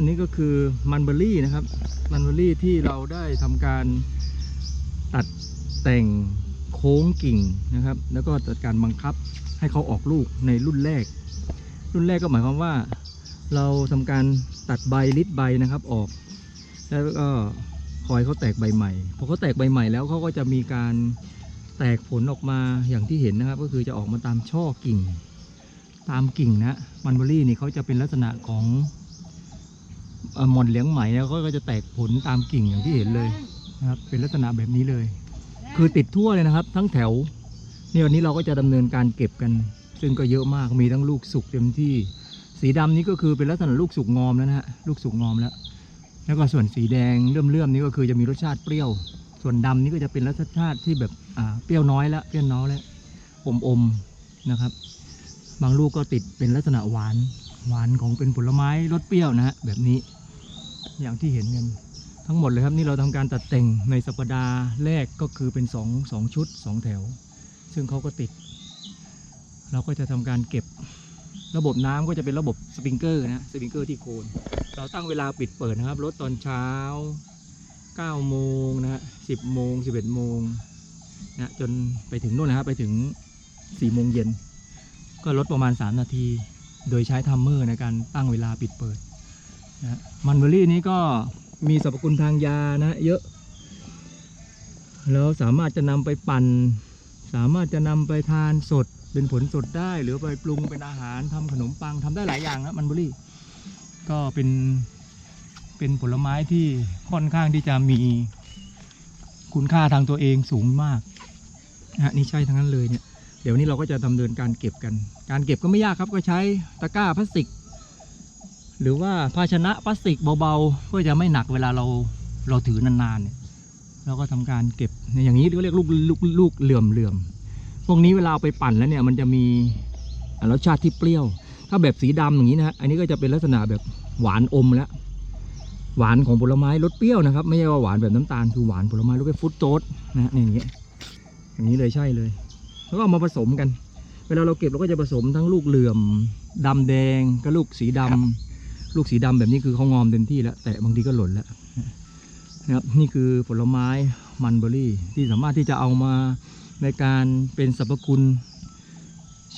นะครับอันนี้ก็คือมันเบอร์รี่นะครับ มันเบอร์รี่ที่เราได้ทำการตัดแต่งโค้งกิ่งนะครับ แล้วก็จัดการบังคับให้เขาออกลูกในรุ่นแรก รุ่นแรกก็หมายความว่า เราทำการตัดใบลิดใบนะครับออก แล้วก็คอยเขาแตกใบใหม่พอเขาแตกใบใหม่แล้วเขาก็จะมีการแตกผลออกมาอย่างที่เห็นนะครับ ก็คือจะออกมาตามช่อกิ่ง ตามกิ่งนะมันเบอรี่นี่เขาจะเป็นลักษณะของ หม่อนเหลียงไหมแล้วก็จะแตกผลตามกิ่งอย่างที่เห็นเลยนะครับ เป็นลักษณะแบบนี้เลย คือติดทั่วเลยนะครับ ทั้งแถวนี่วันนี้เราก็จะดำเนินการเก็บกัน ซึ่งก็เยอะมากมีทั้งลูกสุกเต็มที่ สีดำนี้ก็คือเป็นลักษณะลูกสุกงอมแล้วนะฮะลูกสุกงอมแล้ว แล้วก็ส่วนสีแดงเลื่อมๆนี้ก็คือจะมีรสชาติเปรี้ยว ส่วนดำนี้ก็จะเป็นรสชาติที่แบบอ่าเปรี้ยวน้อยแล้วเปรี้ยวน้อยแล้วอมๆนะครับ บางลูกก็ติดเป็นลักษณะหวาน หวานของเป็นผลไม้รสเปรี้ยวนะฮะแบบนี้ อย่างที่เห็นกันทั้งหมดเลยครับนี่เราทำการตัดแต่งในสัปดาห์แรกก็คือเป็นสองสองชุดสองแถว ซึ่งเขาก็ติด เราก็จะทำการเก็บระบบน้ำก็จะเป็นระบบสปริงเกอร์นะสปริงเกอร์ที่โคนเราตั้งเวลาปิดเปิดนะครับรถตอนเช้า9โมงนะฮะ10โมง11โมงนะจนไปถึงนู่นนะครับไปถึง4โมงเย็นก็ลดประมาณ 3 นาที โดยใช้ทัมเมอร์ในการตั้งเวลาปิดเปิดนะมันเบอรี่นี้ก็มีสรรพคุณทางยานะเยอะ แล้วสามารถจะนำไปปั่น สามารถจะนำไปทานสดเป็นผลสดได้หรือไปปรุงเป็นอาหารทำขนมปังทำได้หลายอย่างนะมันเบอรี่ ก็เป็นเป็นผลไม้ที่ค่อนข้างที่จะมีคุณค่าทางตัวเองสูงมากนะฮะนี่ใช่ทั้งนั้นเลยเนี่ย เดี๋ยวนี้เราก็จะดำเนินการเก็บกัน การเก็บก็ไม่ยากครับก็ใช้ตะกร้าพลาสติก หรือว่าภาชนะพลาสติกเบาๆ เพื่อจะไม่หนักเวลาเราเราถือนานๆเนี่ยเราก็ทำการเก็บเนี่ยอย่างนี้เรียกลูกลูกลูกเหลื่อมเหลื่อมพวกนี้เวลาไปปั่นแล้วเนี่ยมันจะมีรสชาติที่เปรี้ยว ถ้าแบบสีดำอย่างนี้นะฮะอันนี้ก็จะเป็นลักษณะแบบหวานอมแล้วหวานของผลไม้รสเปรี้ยวนะครับ ไม่ใช่ว่าหวานแบบน้ำตาลคือหวานผลไม้รสเป็นฟรุตโต๊ดนะฮะเนี่ยอย่างเงี้ยอย่างนี้เลยใช่เลย แล้วก็เอามาผสมกัน เวลาเราเก็บเราก็จะผสมทั้งลูกเหลื่อมดำแดงกับลูกสีดำลูกสีดำแบบนี้คือเขางอมเต็มที่แล้ว แต่บางทีก็หล่นแล้วนะครับนี่คือผลไม้มันเบอรี่ที่สามารถที่จะเอามาในการเป็นสรรพคุณ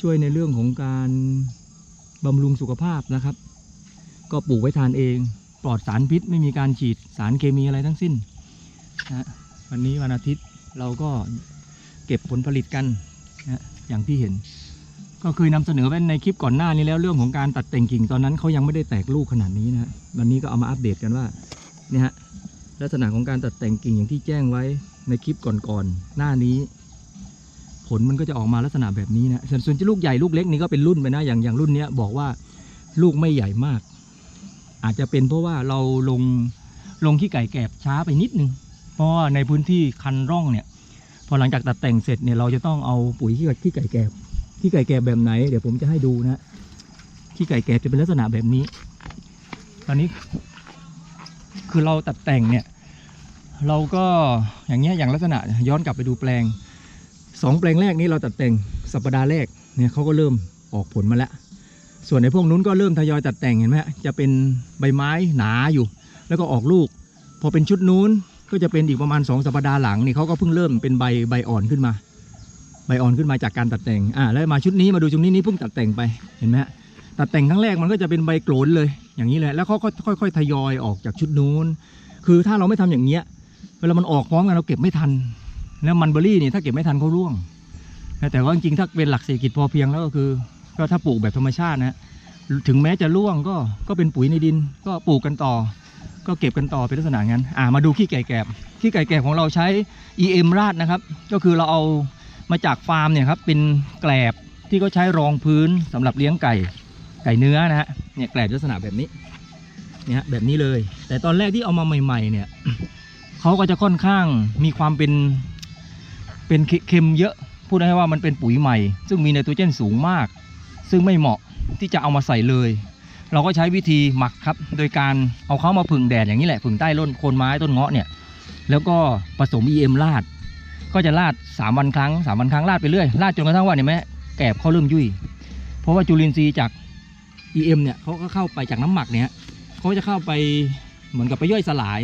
ช่วยในเรื่องของการบำรุงสุขภาพนะครับ ก็ปลูกไว้ทานเอง ปลอดสารพิษไม่มีการฉีดสารเคมีอะไรทั้งสิ้นนะวันนี้วันอาทิตย์เราก็เก็บผลผลิตกัน อย่างที่เห็น ก็เคยนำเสนอไว้ในคลิปก่อนหน้านี้แล้วเรื่องของการตัดแต่งกิ่งตอนนั้นเขายังไม่ได้แตกลูกขนาดนี้นะวันนี้ก็เอามาอัปเดตกันว่าเนี่ยฮะลักษณะของการตัดแต่งกิ่งอย่างที่แจ้งไว้ในคลิปก่อนๆหน้านี้ ผลมันก็จะออกมาลักษณะแบบนี้นะส่วนส่วนที่ลูกใหญ่ลูกเล็กนี่ก็เป็นรุ่นไปนะอย่างอย่างรุ่นเนี้ยบอกว่าลูกไม่ใหญ่มาก อาจจะเป็นเพราะว่าเราลงลงขี้ไก่แกบช้าไปนิดนึงเพราะว่าในพื้นที่คันร่องเนี่ย พอหลังจากตัดแต่งเสร็จเนี่ยเราจะต้องเอาปุ๋ยขี้ไก่ขี้ไก่แกบขี้ไก่แกบแบบไหน เดี๋ยวผมจะให้ดูนะขี้ไก่แกบจะเป็นลักษณะแบบนี้ ตอนนี้ คือเราตัดแต่งเนี่ย เราก็อย่างเงี้ยอย่างลักษณะย้อนกลับไปดูแปลงสองแปลงแรกนี้เราตัดแต่งสัปดาห์แรกเนี่ยเขาก็เริ่มออกผลมาแล้ว ส่วนในพวกนู้นก็เริ่มทยอยตัดแต่งเห็นไหมฮะจะเป็นใบไม้หนาอยู่ แล้วก็ออกลูก พอเป็นชุดนู้น ก็จะเป็นอีกประมาณสองสัปดาห์หลังนี่เขาก็เพิ่งเริ่มเป็นใบใบอ่อนขึ้นมา ใบอ่อนขึ้นมาจากการตัดแต่งอ่าแล้วมาชุดนี้มาดูชุดนี้นี่เพิ่งตัดแต่งไปเห็นไหมฮะตัดแต่งครั้งแรกมันก็จะเป็นใบโกรนเลย อย่างนี้เลยแล้วเขาก็ค่อยๆทยอยออกจากชุดนู้น คือถ้าเราไม่ทำอย่างเงี้ยเวลามันออกพร้อมกันเราเก็บไม่ทัน แล้วมันเบอรี่นี่ถ้าเก็บไม่ทันเขาร่วง แต่ว่าจริงๆถ้าเป็นหลักเศรษฐกิจพอเพียงแล้วก็คือ ก็ถ้าปลูกแบบธรรมชาตินะฮะถึงแม้จะร่วงก็ก็เป็นปุ๋ยในดินก็ปลูกกันต่อ ก็เก็บกันต่อเป็นลักษณะงั้นอ่ามาดูขี้ไก่แกบขี้ไก่แกบของเราใช้ EM ราดนะครับ ก็คือเราเอามาจากฟาร์มเนี่ยครับเป็นแกลบที่เขาใช้รองพื้นสำหรับเลี้ยงไก่ไก่เนื้อนะฮะเนี่ยแกลบลักษณะแบบนี้เนี่ยแบบนี้เลย แต่ตอนแรกที่เอามาใหม่ ๆ เนี่ยเขาก็จะค่อนข้างมีความเป็นเป็นเค็มเยอะพูดได้ว่ามันเป็นปุ๋ยใหม่ ซึ่งมีไนโตรเจนสูงมาก ซึ่งไม่เหมาะที่จะเอามาใส่เลย เราก็ใช้วิธีหมักครับ โดยการเอาเขามาผึ่งแดดอย่างนี้แหละผึ่งใต้ต้นโคนไม้ต้นเงาะเนี่ย แล้วก็ผสม EM ราด ก็จะราด 3 วันครั้ง 3 วันครั้งราดไปเรื่อยราดจนกระทั่งว่าเนี่ยแม่แกบเขาเริ่มยุ่ย เพราะว่าจุลินทรีย์จาก EM เนี่ยเขาก็เข้าไปจากน้ำหมักเนี่ยเขาจะเข้าไปเหมือนกับไปย่อยสลาย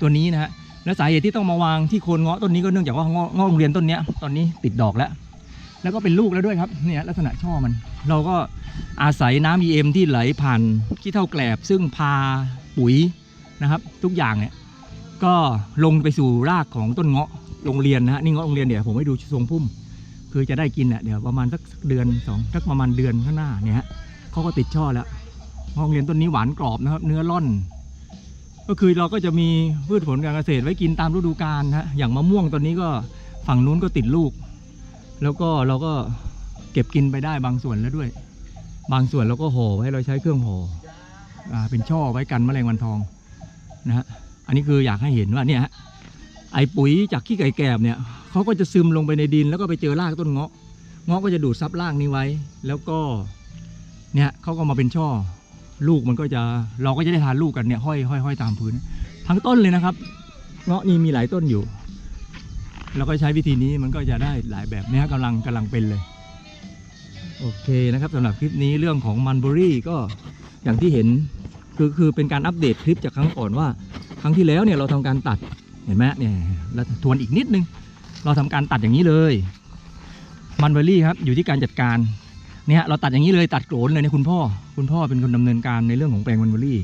ตัวนี้นะฮะและสาเหตุที่ต้องมาวางที่โคนเงาะต้นนี้ก็เนื่องจากว่าเงาะเงาะโรงเรียนต้นนี้ตอนนี้ติดดอกแล้ว แล้วก็เป็นลูกแล้วด้วยครับเนี่ยลักษณะช่อมัน เราก็อาศัยน้ำ EM ที่ไหลผ่านขี้เท่าแกลบ ซึ่งพาปุ๋ยนะครับ ทุกอย่างเนี่ยก็ลงไปสู่รากของต้นเงาะโรงเรียนนะฮะนี่เงาะโรงเรียนเดี๋ยวผมให้ดูทรงพุ่ม คือจะได้กินอะเดี๋ยวประมาณสักเดือนสองสักประมาณเดือนข้างหน้าเนี่ยฮะเขาก็ติดช่อแล้วเงาะโรงเรียนต้นนี้หวานกรอบนะครับ เนื้อร่อน ก็คือเราก็จะมีพืชผลการเกษตรไว้กินตามฤดูกาลนะฮะอย่างมะม่วงตอนนี้ก็ฝั่งนู้นก็ติดลูก แล้วก็เราก็เก็บกินไปได้บางส่วนแล้วด้วย บางส่วนเราก็ห่อไว้เราใช้เครื่องห่ออ่าเป็นช่อไว้กันแมลงวันทองนะฮะอันนี้คืออยากให้เห็นว่าเนี่ยไอปุ๋ยจากขี้ไก่แกบเนี่ยเขาก็จะซึมลงไปในดิน แล้วก็ไปเจอรากต้นเงาะเงาะก็จะดูดซับรากนี้ไว้ แล้วก็เนี่ยเขาก็มาเป็นช่อ ลูกมันก็จะเราก็จะได้ทานลูกกันเนี่ยห้อยห้อยห้อยตามพื้น ทั้งต้นเลยนะครับ เงาะนี่มีหลายต้นอยู่ เราก็ใช้วิธีนี้มันก็จะได้หลายแบบเนี้ยกำลังกำลังเป็นเลย โอเคนะครับสำหรับคลิปนี้เรื่องของมันเบอรี่ก็อย่างที่เห็นคือคือเป็นการอัปเดตคลิปจากครั้งก่อนว่า ครั้งที่แล้วเนี่ยเราทำการตัดเห็นไหมเนี่ยแล้วทวนอีกนิดนึง เราทำการตัดอย่างนี้เลยมันเบอรี่ครับอยู่ที่การจัดการเนี่ยเราตัดอย่างนี้เลยตัดโกรนเลยเนี่ยคุณพ่อ คุณพ่อเป็นคนดำเนินการในเรื่องของแปลงมันเบอรี่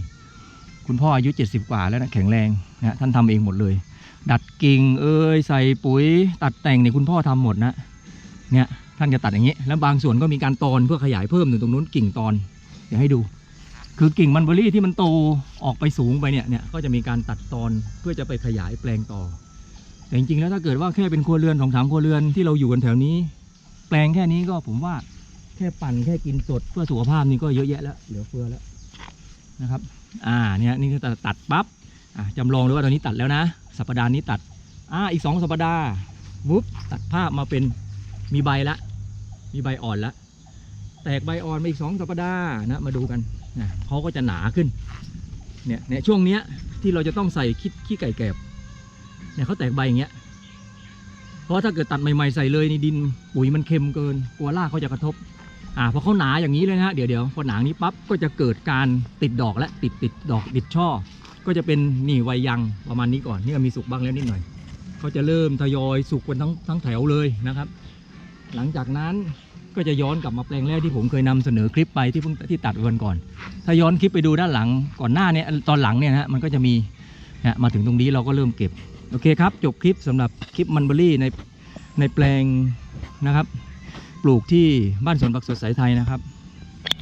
คุณพ่ออายุ 70 กว่าแล้วนะแข็งแรงนะท่านทำเองหมดเลย ดัดกิ่งเอ้ยใส่ปุ๋ย ตัดแต่งเนี่ยคุณพ่อทำหมดนะเนี่ยท่านจะตัดอย่างนี้ แล้วบางส่วนก็มีการตอนเพื่อขยายเพิ่มถึงตรงนู้นกิ่งตอน เดี๋ยวให้ดู คือกิ่งมันเบอรี่ที่มันโตออกไปสูงไปเนี่ยเนี่ยก็จะมีการตัดตอนเพื่อจะไปขยายแปลงต่อ แต่จริงๆแล้วถ้าเกิดว่าแค่เป็นครัวเรือนของสามครัวเรือนที่เราอยู่กันแถวนี้ แปลงแค่นี้ก็ผมว่าแค่ปั่นแค่กินสดเพื่อสุขภาพนี่ก็เยอะแยะแล้วเหลือเฟือแล้วนะครับ อ่าเนี่ยนี่คือตัดตัดปั๊บ จำลองเลยว่าตอนนี้ตัดแล้วนะ สัปดาห์นี้ตัดอ่าอีกสองสัปดาห์วุบตัดภาพมาเป็นมีใบละ มีใบอ่อนละ แตกใบอ่อนมาอีกสองสัปดาห์นะมาดูกันนะเขาก็จะหนาขึ้นเนี่ยเนี่ยช่วงเนี้ยที่เราจะต้องใส่ขี้ขี้ไก่แกบเนี่ยเขาแตกใบอย่างเงี้ยเพราะถ้าเกิดตัดใหม่ๆใส่เลยในดินปุ๋ยมันเค็มเกินกลัวรากเขาจะกระทบอ่าพอเขาหนาอย่างนี้เลยนะฮะเดี๋ยวเดี๋ยวพอหนานี้ปั๊บก็จะเกิดการติดดอกและติดติดดอกติดช่อ ก็จะเป็นนี่วัยยังประมาณนี้ก่อนนี่ก็มีสุกบ้างแล้วนิดหน่อยเขาจะเริ่มทยอยสุกกันทั้งทั้งแถวเลยนะครับ หลังจากนั้นก็จะย้อนกลับมาแปลงแรกที่ผมเคยนำเสนอคลิปไปที่เพิ่งที่ตัดวันก่อน ถ้าย้อนคลิปไปดูด้านหลังก่อนหน้าเนี่ยตอนหลังเนี่ยนะฮะมันก็จะมีนะมาถึงตรงนี้เราก็เริ่มเก็บโอเคครับ จบคลิปสำหรับคลิปมันเบอรี่ในในแปลงนะครับ ปลูกที่บ้านสวนผักสดสายไทยนะครับ